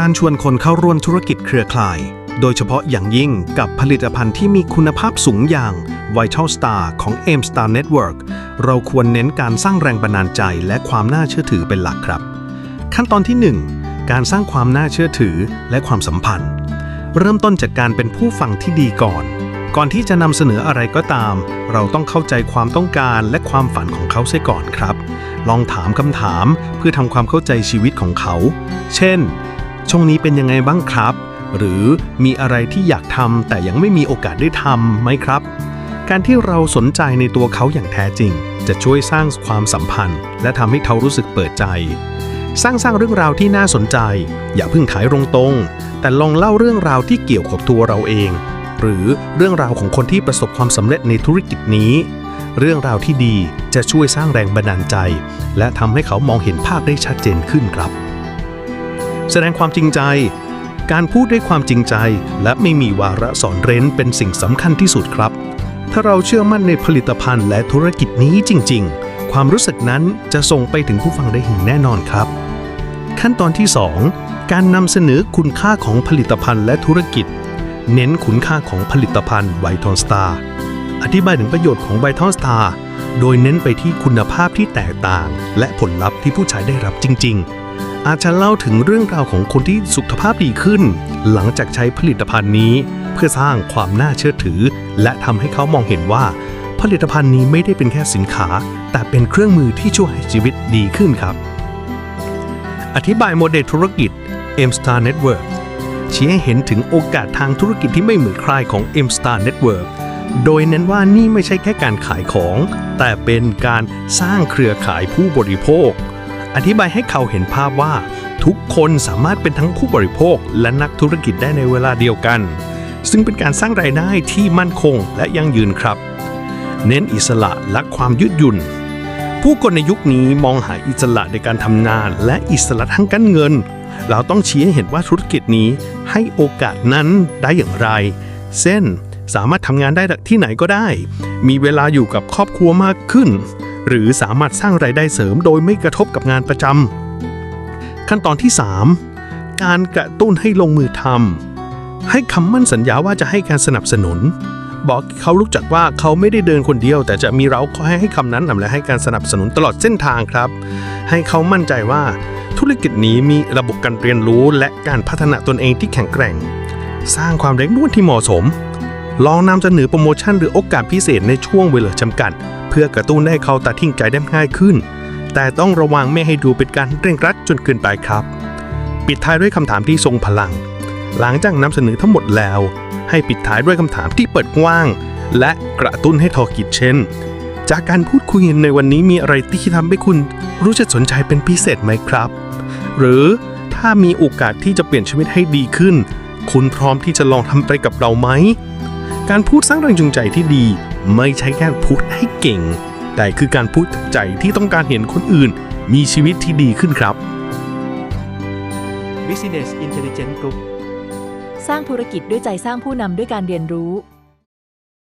การชวนคนเข้าร่วมธุรกิจเครือข่าย โดยเฉพาะอย่างยิ่งกับผลิตภัณฑ์ที่มีคุณภาพสูงอย่าง Vital Star ของ Amstar Network เราควรเน้นการสร้างแรงบันดาลใจและความน่าเชื่อถือเป็นหลักครับ ขั้นตอนที่ 1 การสร้างความน่าเชื่อถือและความสัมพันธ์ เริ่มต้นจากการเป็นผู้ฟังที่ดีก่อน ก่อนที่จะนำเสนออะไรก็ตาม เราต้องเข้าใจความต้องการและความฝันของเขาเสียก่อนครับ ลองถามคำถามเพื่อทำความเข้าใจชีวิตของเขา เช่น ช่วงนี้เป็นยังไงบ้างครับ หรือมีอะไรที่อยากทำแต่ยังไม่มีโอกาสได้ทำไหมครับ การที่เราสนใจในตัวเขาอย่างแท้จริง จะช่วยสร้างความสัมพันธ์ และทำให้เขารู้สึกเปิดใจ สร้างสร้างเรื่องราวที่น่าสนใจ อย่าเพิ่งขายตรงๆแต่ลองเล่าเรื่องราวที่เกี่ยวกับตัวเราเอง หรือเรื่องราวของคนที่ประสบความสำเร็จในธุรกิจนี้เรื่องราวที่ดีจะช่วยสร้างแรงบันดาลใจ และทำให้เขามองเห็นภาพได้ชัดเจนขึ้นครับ แสดงความจริงใจ การพูดด้วยความจริงใจ และไม่มีวาระสอนเร้นเป็นสิ่งสำคัญที่สุดครับ ถ้าเราเชื่อมั่นในผลิตภัณฑ์และธุรกิจนี้จริง ๆ ความรู้สึกนั้นจะส่งไปถึงผู้ฟังได้อย่างแน่นอนครับ ขั้นตอนที่ 2 การนำเสนอคุณค่าของผลิตภัณฑ์และธุรกิจ เน้นคุณค่าของผลิตภัณฑ์ไวทอนสตาร์อธิบายถึงประโยชน์ของไวทอนสตาร์โดยเน้นไปที่คุณภาพที่แตกต่าง และผลลัพธ์ที่ผู้ใช้ได้รับจริง ๆ อาจจะเล่าถึงเรื่องราวของคนที่สุขภาพดีขึ้น หลังจากใช้ผลิตภัณฑ์นี้ เพื่อสร้างความน่าเชื่อถือ และทำให้เขามองเห็นว่า ผลิตภัณฑ์นี้ไม่ได้เป็นแค่สินค้า แต่เป็นเครื่องมือที่ช่วยให้ชีวิตดีขึ้นครับ อธิบายโมเดลธุรกิจ M Star Network ชี้ให้เห็นถึงโอกาสทางธุรกิจที่ไม่เหมือนใครของ M Star Network โดยเน้นว่านี่ไม่ใช่แค่การขายของ แต่เป็นการสร้างเครือข่ายผู้บริโภค อธิบายให้เขาเห็นภาพว่า ทุกคนสามารถเป็นทั้งผู้บริโภคและนักธุรกิจได้ในเวลาเดียวกัน ซึ่งเป็นการสร้างรายได้ที่มั่นคงและยั่งยืนครับ เน้นอิสระและความยืดหยุ่น ผู้คนในยุคนี้มองหาอิสระในการทำงาน และอิสระทางการเงิน เราต้องชี้ให้เห็นว่าธุรกิจนี้ให้โอกาสนั้นได้อย่างไร เช่นสามารถทำงานได้ที่ไหนก็ได้ มีเวลาอยู่กับครอบครัวมากขึ้น หรือสามารถสร้างรายได้เสริมโดยไม่กระทบกับงานประจำขั้นตอนที่ 3 การกระตุ้นให้ลงมือทำให้คำมั่นสัญญาว่าจะให้การสนับสนุน บอกเขารู้จักว่าเขาไม่ได้เดินคนเดียว แต่จะมีเราคอยให้คำนั้นนำและให้การสนับสนุนตลอดเส้นทางครับ ให้เขามั่นใจว่าธุรกิจนี้มีระบบการเรียนรู้ และการพัฒนาตนเองที่แข็งแกร่ง สร้างความเร่งด่วนที่เหมาะสม ลองนำเสนอโปรโมชั่นหรือโอกาสพิเศษในช่วงเวลาจำกัด พื่อกระตุ้นให้เขาตัดทิ้งใจได้ง่ายขึ้น แต่ต้องระวังไม่ให้ดูเป็นการเร่งรัดจนเกินไปครับ ปิดท้ายด้วยคำถามที่ทรงพลัง หลังจากนำเสนอทั้งหมดแล้ว ให้ปิดท้ายด้วยคำถามที่เปิดกว้าง และกระตุ้นให้ทอคิดเช่น จากการพูดคุยในวันนี้มีอะไรที่ทำให้คุณรู้สึกสนใจเป็นพิเศษไหมครับ หรือถ้ามีโอกาสที่จะเปลี่ยนชีวิตให้ดีขึ้น คุณพร้อมที่จะลองทำไปกับเราไหมการพูดสร้างแรงจูงใจที่ดี ไม่ใช่แค่พูดให้เก่ง แต่คือการพูดจากใจที่ต้องการเห็นคนอื่น มีชีวิตที่ดีขึ้นครับ Business Intelligence Group สร้างธุรกิจด้วยใจสร้างผู้นำด้วยการเรียนรู้